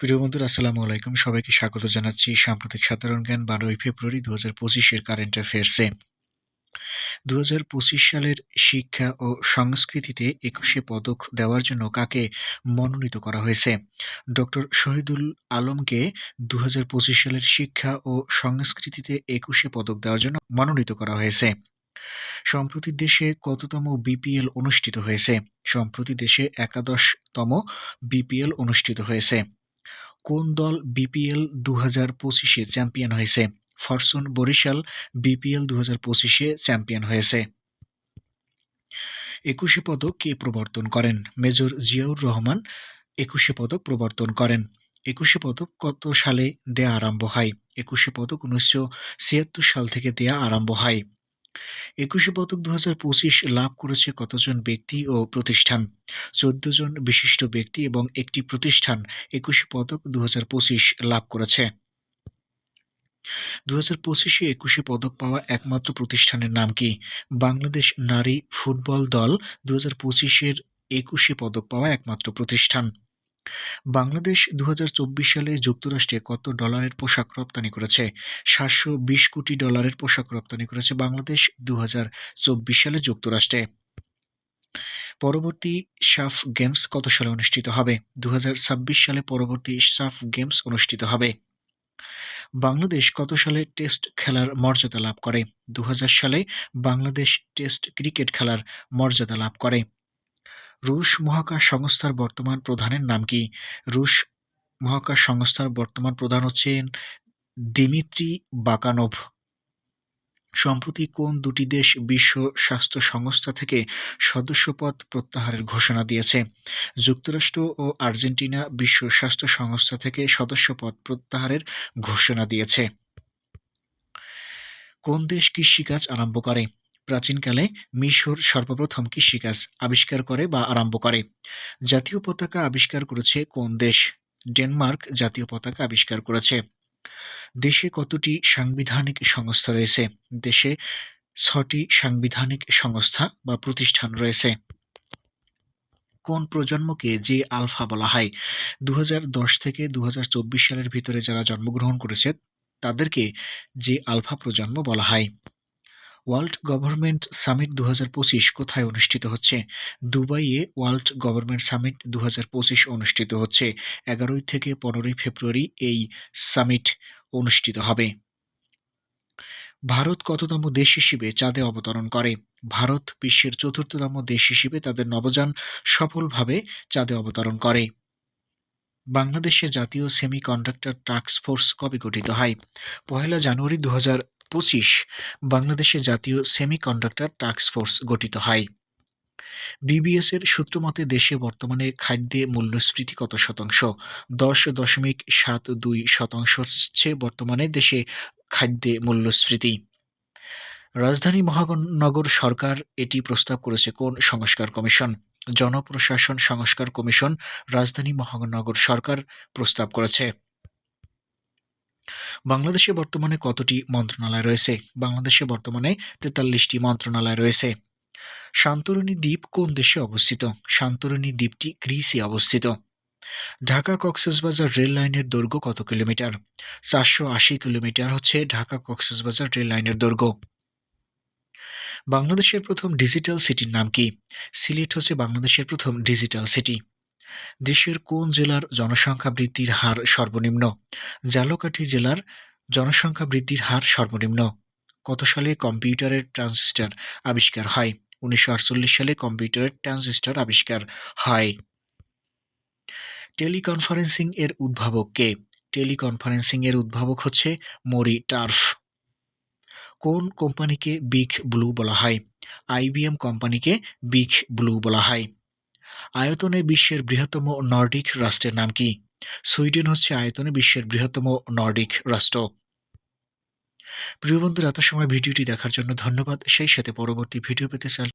প্রিয় বন্ধুরা, আসসালামু আলাইকুম। সবাইকে স্বাগত জানাচ্ছি সাম্প্রতিক সাধারণ জ্ঞান বারোই ফেব্রুয়ারি দু হাজার পঁচিশের কারেন্ট অ্যাফেয়ার্সে দু হাজার পঁচিশ সালের শিক্ষা ও সংস্কৃতিতে একুশে পদক দেওয়ার জন্য কাকে মনোনীত করা হয়েছে? ডক্টর শহীদুল আলমকে দু হাজার পঁচিশ সালের শিক্ষা ও সংস্কৃতিতে একুশে পদক দেওয়ার জন্য মনোনীত করা হয়েছে। সম্প্রতি দেশে কততম বিপিএল অনুষ্ঠিত হয়েছে? সম্প্রতি দেশে একাদশতম বিপিএল অনুষ্ঠিত হয়েছে। কোন দল বিপিএল দু হাজার পঁচিশে চ্যাম্পিয়ন হয়েছে? ফরচুন বরিশাল বিপিএল দু হাজার পঁচিশে চ্যাম্পিয়ন হয়েছে। একুশে পদক কে প্রবর্তন করেন? মেজর জিয়াউর রহমান একুশে পদক প্রবর্তন করেন। একুশে পদক কত সালে দেয়া আরম্ভ হয়? একুশে পদক উনিশশো ছিয়াত্তর সাল থেকে দেয়া আরম্ভ হয়। একুশে পদক দু হাজার পঁচিশ লাভ করেছে কতজন ব্যক্তি ও প্রতিষ্ঠান? চোদ্দ জন বিশিষ্ট ব্যক্তি এবং একটি প্রতিষ্ঠান একুশে পদক দু হাজার পঁচিশ লাভ করেছে। দু হাজার পঁচিশে একুশে পদক পাওয়া একমাত্র প্রতিষ্ঠানের নাম কি? বাংলাদেশ নারী ফুটবল দল দু হাজার পঁচিশের একুশে পদক পাওয়া একমাত্র প্রতিষ্ঠান। বাংলাদেশ দু হাজার চব্বিশ সালে যুক্তরাষ্ট্রে কত ডলারের পোশাক রপ্তানি করেছে? সাতশো বিশ কোটি ডলারের পোশাক রপ্তানি করেছে বাংলাদেশ দু হাজার চব্বিশ সালে যুক্তরাষ্ট্রে। পরবর্তী সাফ গেমস কত সালে অনুষ্ঠিত হবে? দু হাজার ছাব্বিশ সালে পরবর্তী সাফ গেমস অনুষ্ঠিত হবে। বাংলাদেশ কত সালে টেস্ট খেলার মর্যাদা লাভ করে? দু হাজার সালে বাংলাদেশ টেস্ট ক্রিকেট খেলার মর্যাদা লাভ করে। রুশ মহাকাশ সংস্থার বর্তমান প্রধানের নাম কি? রুশ মহাকাশ সংস্থার বর্তমান প্রধান হচ্ছেন দিমিত্রি বাকানভ। সম্প্রতি কোন দুটি দেশ বিশ্ব স্বাস্থ্য সংস্থা থেকে সদস্যপদ প্রত্যাহারের ঘোষণা দিয়েছে? যুক্তরাষ্ট্র ও আর্জেন্টিনা বিশ্ব স্বাস্থ্য সংস্থা থেকে সদস্যপদ প্রত্যাহারের ঘোষণা দিয়েছে। কোন দেশ কৃষিকাজ আরম্ভ করে? প্রাচীনকালে মিশর সর্বপ্রথম কৃষিকাজ আবিষ্কার করে বা আরম্ভ করে। জাতীয় পতাকা আবিষ্কার করেছে কোন দেশ? ডেনমার্ক জাতীয় পতাকা আবিষ্কার করেছে। দেশে কতটি সাংবিধানিক সংস্থা রয়েছে? দেশে ছটি সাংবিধানিক সংস্থা বা প্রতিষ্ঠান রয়েছে। কোন প্রজন্মকে যে আলফা বলা হয়? দু হাজার দশ থেকে দু হাজার চব্বিশ সালের ভিতরে যারা জন্মগ্রহণ করেছে, তাদেরকে যে আলফা প্রজন্ম বলা হয়। ওয়ার্ল্ড গভর্নমেন্ট সামিট দু হাজার পঁচিশ কোথায় অনুষ্ঠিত হচ্ছে? দুবাইয়ে ওয়ার্ল্ড গভর্নমেন্ট সামিট দু অনুষ্ঠিত হচ্ছে। এগারোই থেকে পনেরোই ফেব্রুয়ারি এই সামিট অনুষ্ঠিত হবে। ভারত কততম দেশ হিসেবে চাঁদে অবতরণ করে? ভারত বিশ্বের চতুর্থতম দেশ হিসেবে তাদের নবযান সফলভাবে চাঁদে অবতরণ করে। বাংলাদেশে জাতীয় সেমি কন্ডাক্টর টাস্ক ফোর্স কবে গঠিত হয়? পহেলা জানুয়ারি দু হাজার পঁচিশ বাংলাদেশে জাতীয় সেমিকন্ডাক্টর টাস্ক ফোর্স গঠিত হয়। বিবিএস এর সূত্রমতে দেশে বর্তমানে খাদ্যে মূল্যস্ফীতি কত শতাংশ? দশ দশমিক সাত দুই শতাংশ হচ্ছে বর্তমানে দেশে খাদ্যে মূল্যস্ফীতি। রাজধানী মহানগর সরকার এটি প্রস্তাব করেছে কোন সংস্কার কমিশন? জনপ্রশাসন সংস্কার কমিশন রাজধানী মহানগর সরকার প্রস্তাব করেছে। বাংলাদেশে বর্তমানে কতটি মন্ত্রণালয় রয়েছে? বাংলাদেশে বর্তমানে তেতাল্লিশটি মন্ত্রণালয় রয়েছে। শান্তরণী দ্বীপ কোন দেশে অবস্থিত? শান্তরণী দ্বীপটি গ্রিসে অবস্থিত। ঢাকা কক্সবাজার রেল লাইনের দৈর্ঘ্য কত কিলোমিটার? চারশো আশি কিলোমিটার হচ্ছে ঢাকা কক্সবাজার রেল লাইনের দৈর্ঘ্য। বাংলাদেশের প্রথম ডিজিটাল সিটির নাম কি? সিলেট হচ্ছে বাংলাদেশের প্রথম ডিজিটাল সিটি। দেশের কোন জেলার জনসংখ্যা বৃদ্ধির হার সর্বনিম্ন? জালকাঠি জেলার জনসংখ্যা বৃদ্ধির হার সর্বনিম্ন। কত সালে কম্পিউটারের ট্রানজিস্টার আবিষ্কার হয়? উনিশশো আটচল্লিশ সালে কম্পিউটারের ট্রানজিস্টার আবিষ্কার হয়। টেলিকনফারেন্সিং এর উদ্ভাবক কে? টেলিকনফারেন্সিং এর উদ্ভাবক হচ্ছে মরি টার্ফ। কোন কোম্পানিকে বিগ ব্লু বলা হয়? আইবিএম কোম্পানিকে বিগ ব্লু বলা হয়। আয়তনে বিশ্বের বৃহত্তম নর্ডিক রাষ্ট্রের নাম কি? সুইডেন হচ্ছে আয়তনে বিশ্বের বৃহত্তম নর্ডিক রাষ্ট্র। প্রিয় বন্ধুরা, এত সময় ভিডিওটি দেখার জন্য ধন্যবাদ। সেই সাথে পরবর্তী ভিডিও পেতে চান